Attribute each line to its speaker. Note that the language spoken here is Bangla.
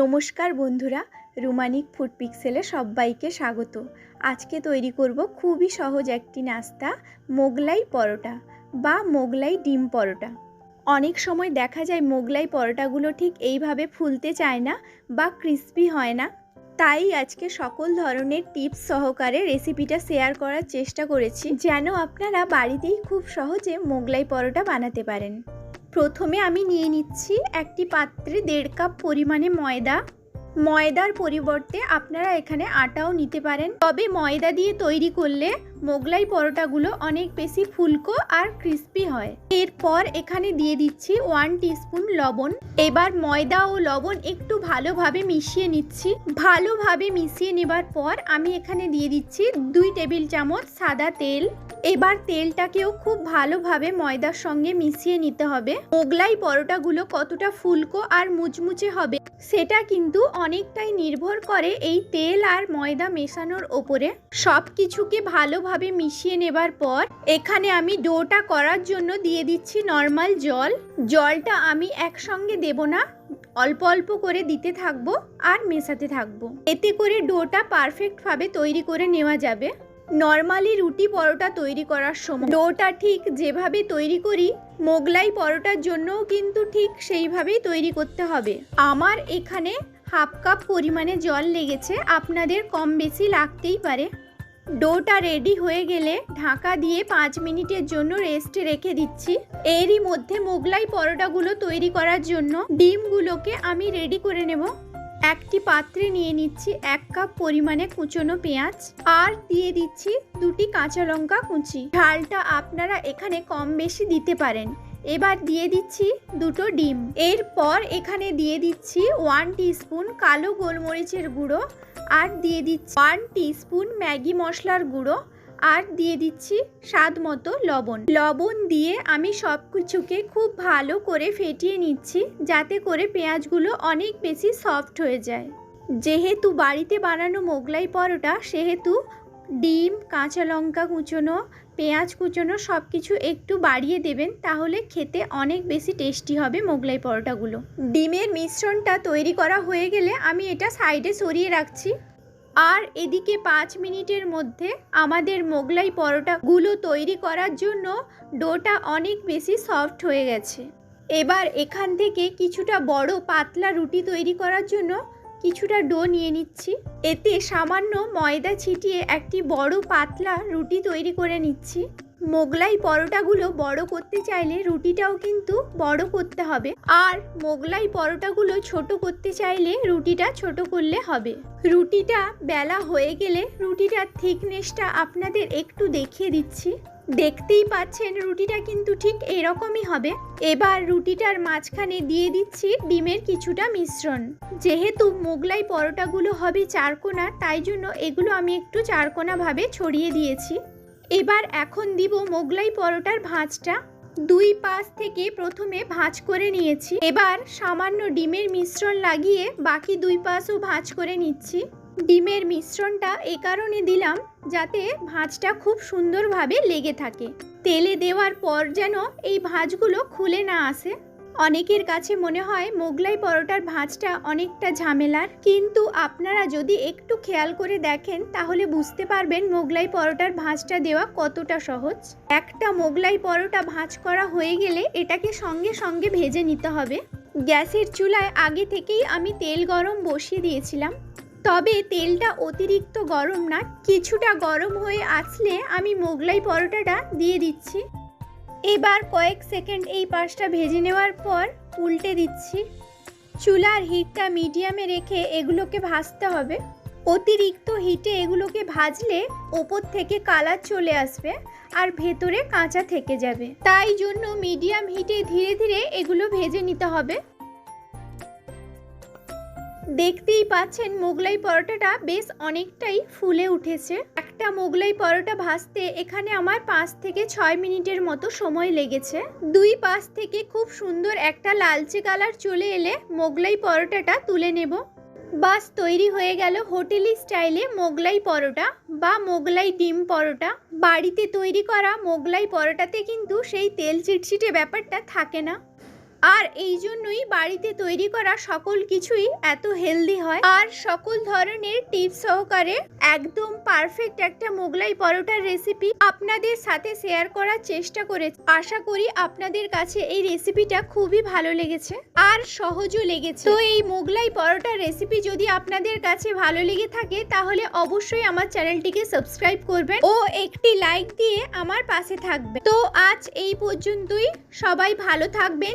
Speaker 1: নমস্কার বন্ধুরা, রুমানিক ফুড পিক্সেলে সবাইকে স্বাগত। আজকে তৈরি করব খুবই সহজ একটি নাস্তা, মোগলাই পরোটা বা মোগলাই ডিম পরোটা। অনেক সময় দেখা যায় মোগলাই পরোটাগুলো ঠিক এইভাবে ফুলতে চায় না বা ক্রিস্পি হয় না। তাই আজকে সকল ধরনের টিপস সহকারে রেসিপিটা শেয়ার করার চেষ্টা করেছি, যেন আপনারা বাড়িতেই খুব সহজে মোগলাই পরোটা বানাতে পারেন। প্রথমে আমি নিয়ে নিচ্ছি একটি পাত্রে দেড় কাপ পরিমাণে ময়দা। ময়দার পরিবর্তে আপনারা এখানে আটাও নিতে পারেন। তবে ময়দা দিয়ে তৈরি করলে মোগলাই পরোটাগুলো অনেক বেশি ফুলকো আর ক্রিস্পি হয়। এরপর এখানে দিয়ে দিচ্ছি ওয়ান টিস্পুন লবণ। এবার ময়দা ও লবণ একটু ভালোভাবে মিশিয়ে নিচ্ছি। ভালোভাবে মিশিয়ে নেবার পর আমি এখানে দিয়ে দিচ্ছি দুই টেবিল চামচ সাদা তেল। এবার তেলটাকেও খুব ভালোভাবে ময়দার সঙ্গে মিশিয়ে নিতে হবে। মোগলাই পরোটাগুলো কতটা ফুলকো আর মুচমুচে হবে, সেটা কিন্তু অনেকটাই নির্ভর করে এই তেল আর ময়দা মেশানোর ওপরে। সব কিছুকে ভালোভাবে মিশিয়ে নেবার পর, এখানে আমি ডোটা করার জন্য দিয়ে দিচ্ছি নর্মাল জল। জলটা আমি একসঙ্গে দেব না, অল্প অল্প করে দিতে থাকব আর মেশাতে থাকব। এতে করে ডোটা পারফেক্টভাবে তৈরি করে নেওয়া যাবে। নর্মালি রুটি পরোটা তৈরি করার সময়। ডোটা ঠিক যেভাবে তৈরি করি, মোগলাই পরোটার জন্যও কিন্তু ঠিক সেইভাবেই তৈরি করতে হবে। আমার এখানে হাফ কাপ পরিমাণে জল লেগেছে, আপনাদের কম বেশি লাগতেই পারে। ডোটা রেডি হয়ে গেলে ঢাকা দিয়ে পাঁচ মিনিটের জন্য রেস্টে রেখে দিচ্ছি। এরই মধ্যে মোগলাই পরোটাগুলো তৈরি করার জন্য ডিমগুলোকে আমি রেডি করে নেব। একটি পাত্রে নিয়ে নিচ্ছি এক কাপ পরিমাণে কুচনো পেঁয়াজ আর দিয়ে দিচ্ছি দুটি কাঁচা লঙ্কা কুচি। ঝালটা আপনারা এখানে কম বেশি দিতে পারেন। এবার দিয়ে দিচ্ছি দুটো ডিম। এরপর এখানে দিয়ে দিচ্ছি ওয়ান টিস্পুন কালো গোলমরিচের গুঁড়ো আর দিয়ে দিচ্ছি ওয়ান টিস্পুন ম্যাগি মশলার গুঁড়ো। আর দিয়ে দিচ্ছি স্বাদ মতো লবণ। লবণ দিয়ে আমি সব কিছুকে খুব ভালো করে ফেটিয়ে নিচ্ছি, যাতে করে পেঁয়াজগুলো অনেক বেশি সফট হয়ে যায়। যেহেতু বাড়িতে বানানো মোগলাই পরোটা, সেহেতু ডিম, কাঁচা লঙ্কা কুচোনো, পেঁয়াজ কুচোনো সব কিছু একটু বাড়িয়ে দেবেন, তাহলে খেতে অনেক বেশি টেস্টি হবে মোগলাই পরোটাগুলো। ডিমের মিশ্রণটা তৈরি করা হয়ে গেলে আমি এটা সাইডে সরিয়ে রাখছি। আর এদিকে পাঁচ মিনিটের মধ্যে আমাদের মোগলাই পরোটাগুলো তৈরি করার জন্য ডোটা অনেক বেশি সফট হয়ে গেছে। এবার এখান থেকে কিছুটা বড় পাতলা রুটি তৈরি করার জন্য কিছুটা ডো নিয়ে নিচ্ছি। এতে সামান্য ময়দা ছিটিয়ে একটি বড় পাতলা রুটি তৈরি করে নিচ্ছি। মোগলাই পরোটাগুলো বড় করতে চাইলে রুটিটাও কিন্তু বড় করতে হবে। আর মোগলাই পরোটাগুলো ছোট করতে চাইলে রুটিটা ছোট করলে হবে। রুটিটা বেলা হয়ে গেলে রুটিটার থিকনেসটা আপনাদের একটু দেখিয়ে দিচ্ছি। দেখতেই পাচ্ছেন রুটিটা কিন্তু ঠিক এরকমই হবে। এবার রুটিটার মাঝখানে দিয়ে দিচ্ছি ডিমের কিছুটা মিশ্রণ। যেহেতু মোগলাই পরোটাগুলো হবে চারকোনা, তাই জন্য এগুলো আমি একটু চারকোনাভাবে ছড়িয়ে দিয়েছি। এবার এখন দিব মোগলাই পরোটার ভাঁজটা। দুই পাশ থেকে প্রথমে ভাঁজ করে নিয়েছি। এবার সামান্য ডিমের মিশ্রণ লাগিয়ে বাকি দুই পাশও ভাঁজ করে নিচ্ছি। ডিমের মিশ্রণটা এ কারণে দিলাম যাতে ভাঁজটা খুব সুন্দরভাবে লেগে থাকে। তেলে দেওয়ার পর যেন এই ভাঁজগুলো খুলে না আসে। অনেকের কাছে মনে হয় মোগলাই পরোটার ভাঁজটা অনেকটা ঝামেলার। কিন্তু আপনারা যদি একটু খেয়াল করে দেখেন, তাহলে বুঝতে পারবেন মোগলাই পরোটার ভাঁজটা দেওয়া কতটা সহজ। একটা মোগলাই পরোটা ভাঁজ করা হয়ে গেলে এটাকে সঙ্গে সঙ্গে ভেজে নিতে হবে। গ্যাসের চুলায় আগে থেকেই আমি তেল গরম বসিয়ে দিয়েছিলাম। তবে তেলটা অতিরিক্ত গরম না, কিছুটা গরম হয়ে আসলে আমি মোগলাই পরোটাটা দিয়ে দিচ্ছি। এবার কয়েক সেকেন্ড এই পাশটা ভেজে নেওয়ার পর উল্টে দিচ্ছি। চুলার হিটটা মিডিয়ামে রেখে এগুলোকে ভাজতে হবে। অতিরিক্ত হিটে এগুলোকে ভাজলে ওপর থেকে কালার চলে আসবে আর ভেতরে কাঁচা থেকে যাবে। তাই জন্য মিডিয়াম হিটে ধীরে ধীরে এগুলো ভেজে নিতে হবে। দেখতেই পাচ্ছেন মোগলাই পরোটাটা বেশ অনেকটাই ফুলে উঠেছে। একটা মোগলাই পরোটা ভাজতে এখানে আমার পাঁচ থেকে ছয় মিনিটের মতো সময় লেগেছে। দুই পাশ থেকে খুব সুন্দর একটা লালচে কালার চলে এলে মোগলাই পরোটাটা তুলে নেব। বাস তৈরি হয়ে গেল হোটেলি স্টাইলে মোগলাই পরোটা বা মোগলাই ডিম পরোটা। বাড়িতে তৈরি করা মোগলাই পরোটাতে কিন্তু সেই তেল চিটচিটে ব্যাপারটা থাকে না। আর এই জন্যই বাড়িতে তৈরি করা সকল কিছুই এত হেলদি হয়। আর সকল ধরনের টিপস সহকারে একদম পারফেক্ট একটা মোগলাই পরোটার রেসিপি আপনাদের সাথে শেয়ার করার চেষ্টা করে আশা করি আপনাদের কাছে এই রেসিপিটা খুবই ভালো লেগেছে আর সহজও লেগেছে। তো এই মোগলাই পরোটার রেসিপি যদি আপনাদের কাছে ভালো লেগে থাকে, তাহলে অবশ্যই আমার চ্যানেলটিকে সাবস্ক্রাইব করবেন ও একটি লাইক দিয়ে আমার পাশে থাকবেন। তো আজ এই পর্যন্তই। সবাই ভালো থাকবেন